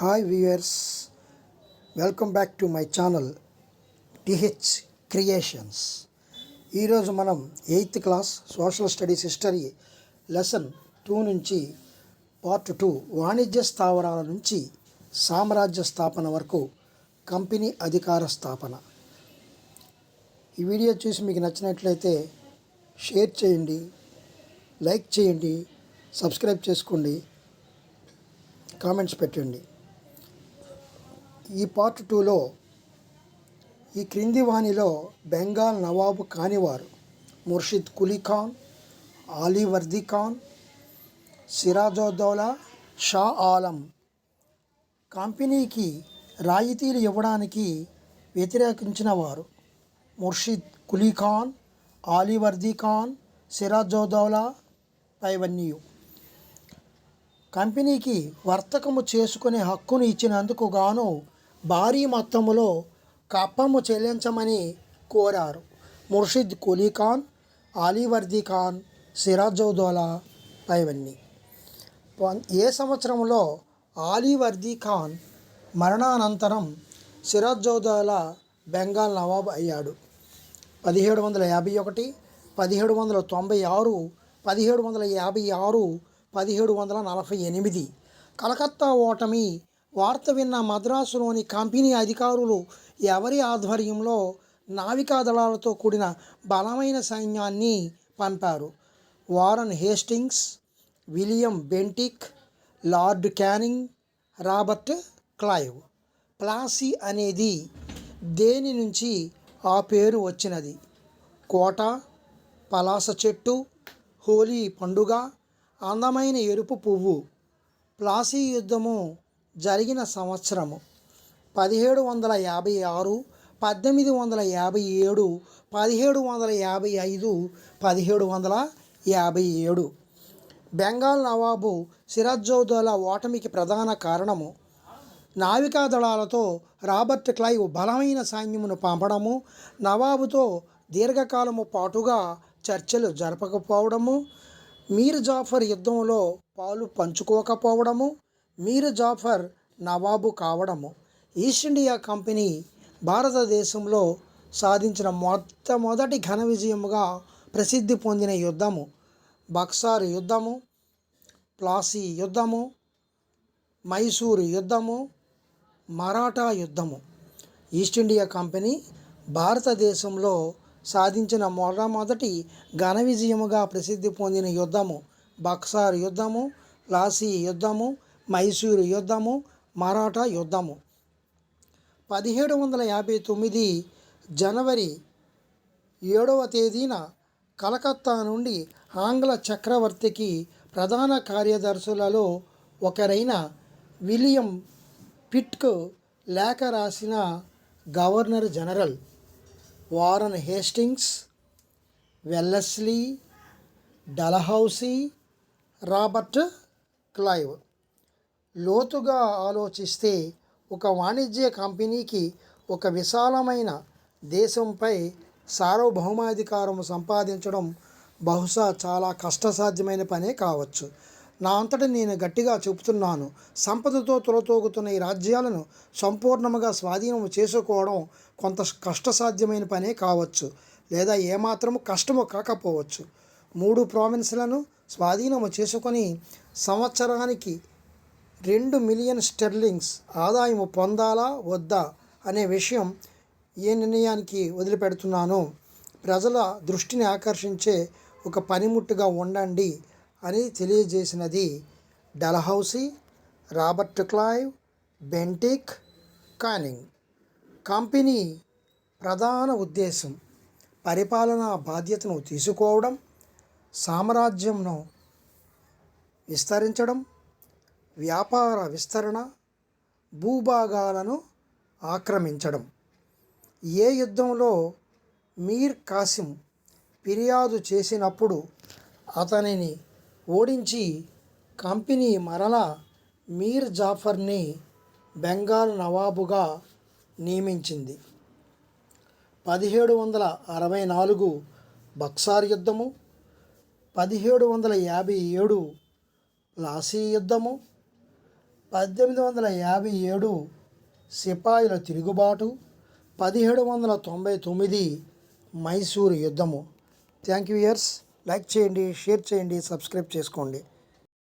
Hi viewers welcome back to my channel TH creations. ఈరోజు మనం eighth class social studies history lesson two నుంచి part two వాణిజ్య స్థావరాల నుంచి సామ్రాజ్య స్థాపన వరకు కంపెనీ అధికార స్థాపన. ఈ వీడియో చూసి మీకు నచ్చినట్లయితే షేర్ చేయండి లైక్ చేయండి సబ్స్క్రైబ్ చేసుకోండి కామెంట్స్ పెట్టండి. ఈ పార్ట్ టూలో ఈ క్రింది వాణిలో బెంగాల్ నవాబు కానివారు ముర్షిద్ కులీ ఖాన్ ఆలీవర్ది ఖాన్ సిరాజోద్దౌలా షా ఆలం కంపెనీకి రాయితీలు ఇవ్వడానికి వ్యతిరేకించిన వారు ముర్షిద్ కులీ ఖాన్ ఆలీవర్ది ఖాన్ సిరాజోద్దౌలా పైవన్నీయు కంపెనీకి వర్తకము చేసుకునే హక్కును ఇచ్చినందుకు గాను భారీ మొత్తములో కప్పము చెల్లించమని కోరారు. ముర్షిద్ కులీ ఖాన్ ఆలీవర్ది ఖాన్ సిరాజౌదోలా పైవన్నీ. ఏ సంవత్సరంలో ఆలీవర్ది ఖాన్ మరణానంతరం సిరాజౌదోలా బెంగాల్ నవాబ్ అయ్యాడు? పదిహేడు వందల యాభై ఒకటి పదిహేడు వందల తొంభై ఆరు పదిహేడు వందల యాభై ఆరు పదిహేడు వందల నలభై ఎనిమిది. కలకత్తా ఓటమి వార్త విన్న మద్రాసులోని కంపెనీ అధికారులు ఎవరి ఆధ్వర్యంలో నావికా దళాలతో కూడిన బలమైన సైన్యాన్ని పంపారు. Warren Hastings William Bentinck Lord Canning Robert Clive. Plassey అనేది దేని నుంచి ఆ పేరు వచ్చినది? కోట పలాస చెట్టు హోలీ పండుగ అందమైన ఎరుపు పువ్వు. ప్లాసీ యుద్ధము జరిగిన సంవత్సరము. పదిహేడు వందల యాభై ఆరు పద్దెనిమిది వందల యాభై ఏడు పదిహేడు వందల యాభై ఐదు పదిహేడు వందల యాభై ఏడు. బెంగాల్ నవాబు సిరాజౌదౌలా ఓటమికి ప్రధాన కారణము నావికా దళాలతో రాబర్ట్ క్లైవ్ బలమైన సైన్యమును పంపడము నవాబుతో దీర్ఘకాలము పాటుగా చర్చలు జరపకపోవడము మీర్ జాఫర్ యుద్ధంలో పాలు పంచుకోకపోవడము మీర్ జాఫర్ నవాబు కావడము ఈస్ట్ ఇండియా కంపెనీ భారతదేశంలో సాధించిన మొట్టమొదటి ఘన విజయముగా ప్రసిద్ధి పొందిన యుద్ధము. బక్సార్ యుద్ధము ప్లాసీ యుద్ధము మైసూరు యుద్ధము మరాఠా యుద్ధము. ఈస్ట్ ఇండియా కంపెనీ భారతదేశంలో సాధించిన మొట్టమొదటి ఘన విజయముగా ప్రసిద్ధి పొందిన యుద్ధము బక్సార్ యుద్ధము ప్లాసీ యుద్ధము మైసూరు యుద్ధము మరాఠా యుద్ధము. పదిహేడు వందల యాభై తొమ్మిది జనవరి ఏడవ తేదీన కలకత్తా నుండి ఆంగ్ల చక్రవర్తికి ప్రధాన కార్యదర్శులలో ఒకరైన విలియం పిట్కు లేఖ రాసిన governor general Warren Hastings Wellesley Dalhousie Robert Clive. లోతుగా ఆలోచిస్తే ఒక వాణిజ్య కంపెనీకి ఒక విశాలమైన దేశంపై సార్వభౌమాధికారం సంపాదించడం బహుశా చాలా కష్టసాధ్యమైన పనే కావచ్చు. నా అంతట నేను గట్టిగా చెబుతున్నాను సంపదతో తులతోగుతున్న ఈ రాజ్యాలను సంపూర్ణముగా స్వాధీనం చేసుకోవడం కొంత కష్టసాధ్యమైన పనే కావచ్చు లేదా ఏమాత్రము కష్టము కాకపోవచ్చు. మూడు ప్రావిన్స్లను స్వాధీనము చేసుకొని సంవత్సరానికి రెండు మిలియన్ స్టెర్లింగ్స్ ఆదాయము పొందాలా వద్దా అనే విషయం ఏ నిర్ణయానికి వదిలిపెడుతున్నానో ప్రజల దృష్టిని ఆకర్షించే ఒక పనిముట్టుగా ఉండండి అని తెలియజేసినది Dalhousie Robert Clive Bentinck Canning. Company ప్రధాన ఉద్దేశం పరిపాలనా బాధ్యతను తీసుకోవడం సామ్రాజ్యంను విస్తరించడం వ్యాపార విస్తరణ భూభాగాలను ఆక్రమించడం. ఏ యుద్ధంలో మీర్ కాసిం ఫిర్యాదు చేసినప్పుడు అతనిని ఓడించి కంపెనీ మరలా మీర్ జాఫర్ని బెంగాల్ నవాబుగా నియమించింది. పదిహేడు వందల అరవై నాలుగు బక్సార్ యుద్ధము పదిహేడు వందల యాభై ఏడు లాసీ యుద్ధము పద్దెనిమిది వందల యాభై ఏడు సిపాయిల తిరుగుబాటు పదిహేడు వందల తొంభై తొమ్మిది మైసూరు యుద్ధము. థ్యాంక్ యూ ఇయర్స్ లైక్ చేయండి షేర్ చేయండి సబ్స్క్రైబ్ చేసుకోండి.